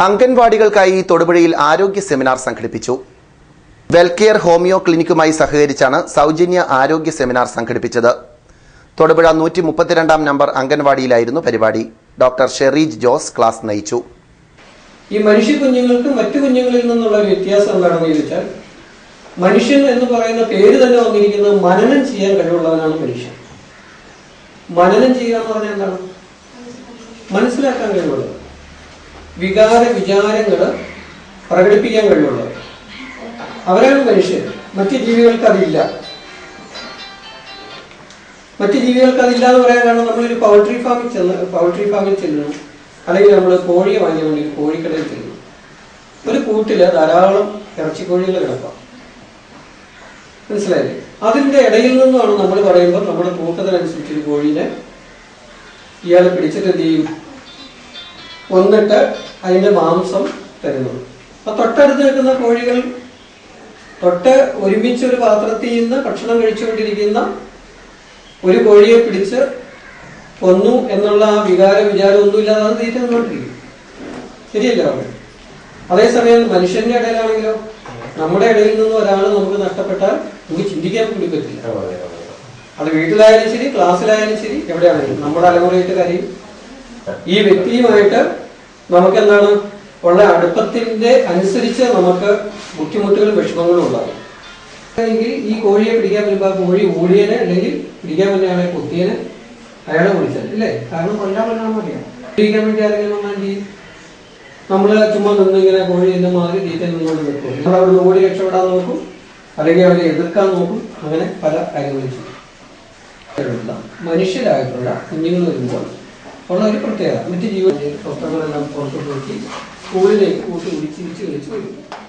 അംഗൻവാടികൾക്കായി തൊടുപുഴയിൽ ആരോഗ്യ സെമിനാർ സംഘടിപ്പിച്ചു. വെൽകെയർ ഹോമിയോ ക്ലിനിക്കുമായി സഹകരിച്ചാണ് സൗജന്യ ആരോഗ്യ സെമിനാർ സംഘടിപ്പിച്ചത്. തൊടുപുഴ നൂറ്റി മുപ്പത്തിരണ്ടാം നമ്പർ അംഗൻവാടിയിലായിരുന്നു പരിപാടി. ഡോക്ടർ ഷെറീജ് ജോസ് ക്ലാസ് നയിച്ചു. ഈ മനുഷ്യ കുഞ്ഞുങ്ങൾക്ക് മറ്റു കുഞ്ഞുങ്ങളിൽ നിന്നുള്ള വ്യത്യാസം എന്താണെന്ന് ചോദിച്ചാൽ മനുഷ്യൻ എന്ന് പറയുന്ന പേര് തന്നെ വന്നിരിക്കുന്നത് മനനം ചെയ്യാൻ കഴിവുള്ളവനാണ് മനുഷ്യൻ. മനനം ചെയ്യുക എന്ന് പറഞ്ഞാൽ എന്താണ്? മനസ്സിലാക്കാൻ കഴിവുള്ളത് വികാര വിചാരങ്ങൾ പ്രകടിപ്പിക്കാൻ കഴിയുള്ളത് അവരാണ് മനുഷ്യർ. മറ്റു ജീവികൾക്ക് അതില്ല മറ്റു ജീവികൾക്ക് അതില്ല എന്ന് പറയാൻ കാരണം നമ്മളൊരു പൗൾട്രി ഫാമിൽ ചെന്ന് പൗൾട്രി ഫാമിൽ ചെല്ലുന്നു. അല്ലെങ്കിൽ നമ്മൾ കോഴിയെ വാങ്ങിയ വേണ്ടി കോഴിക്കടയിൽ ചെല്ലുന്നു. ഒരു കൂട്ടിൽ ധാരാളം ഇറച്ചിക്കോഴികൾ കിടക്കാം മനസ്സിലായില്ലേ? അതിന്റെ ഇടയിൽ നിന്നാണ് നമ്മൾ പറയുമ്പോൾ നമ്മുടെ കൂട്ടത്തിനനുസരിച്ച് ഒരു കോഴീനെ ഇയാളെ പിടിച്ചിട്ട് എന്ത് ചെയ്യും? കൊന്നിട്ട് അതിന്റെ മാംസം തരുന്നു. അപ്പൊ തൊട്ടടുത്ത് നിൽക്കുന്ന കോഴികൾ തൊട്ട് ഒരുമിച്ച് ഒരു പാത്രത്തിൽ നിന്ന് ഭക്ഷണം കഴിച്ചുകൊണ്ടിരിക്കുന്ന ഒരു കോഴിയെ പിടിച്ച് കൊന്നു എന്നുള്ള ആ വികാര വിചാരം ഒന്നുമില്ലാതെ അത് തീറ്റ നിന്നുകൊണ്ടിരിക്കും ശരിയല്ല അവിടെ അതേസമയം മനുഷ്യന്റെ ഇടയിലാണെങ്കിലോ നമ്മുടെ ഇടയിൽ നിന്നും ഒരാൾ നമുക്ക് നഷ്ടപ്പെട്ടാൽ നമുക്ക് ചിന്തിക്കാൻ കൂടി പറ്റില്ല. അത് വീട്ടിലായാലും ശരി ക്ലാസ്സിലായാലും ശരി എവിടെയാണെങ്കിലും നമ്മുടെ അലമുറയിട്ട് കാര്യം. ഈ വ്യക്തിയുമായിട്ട് നമുക്ക് എന്താണ് ഉള്ള അടുപ്പത്തിന്റെ അനുസരിച്ച് നമുക്ക് ബുദ്ധിമുട്ടുകളും വിഷമങ്ങളും ഉണ്ടാകും. അല്ലെങ്കിൽ ഈ കോഴിയെ പിടിക്കാൻ വരുമ്പോൾ ആ കോഴി ഓടിയനെ അല്ലെങ്കിൽ പിടിക്കാൻ പറ്റുന്ന ആളെ കുത്തിയനെ അയാളെ വിളിച്ചാൽ അല്ലേ കാരണം കൊല്ലാൻ കൊല്ലാൻ മതിയാണ് പിടിക്കാൻ വേണ്ടി ആരെങ്കിലും വന്നാൽ നമ്മൾ ചുമ്മാ നിന്ന് ഇങ്ങനെ കോഴി എന്ന മാറി തീറ്റ നിന്നുകൊണ്ട് നിൽക്കും. നമ്മൾ അവിടെ ഓടി രക്ഷപ്പെടാൻ നോക്കും. അല്ലെങ്കിൽ അവരെ എതിർക്കാൻ നോക്കും. അങ്ങനെ പല കാര്യങ്ങളും ചെയ്യും. മനുഷ്യരായിട്ടുള്ള കുഞ്ഞുങ്ങൾ വരുമ്പോൾ ഉള്ള ഒരു പ്രത്യേകത. മറ്റ് ജീവിതങ്ങളെല്ലാം സ്വപ്നങ്ങളെല്ലാം പുറത്തു പോയി സ്കൂളിലേക്ക് കൂട്ടി പിടിച്ച് തിരിച്ച് കളിച്ച് വരും.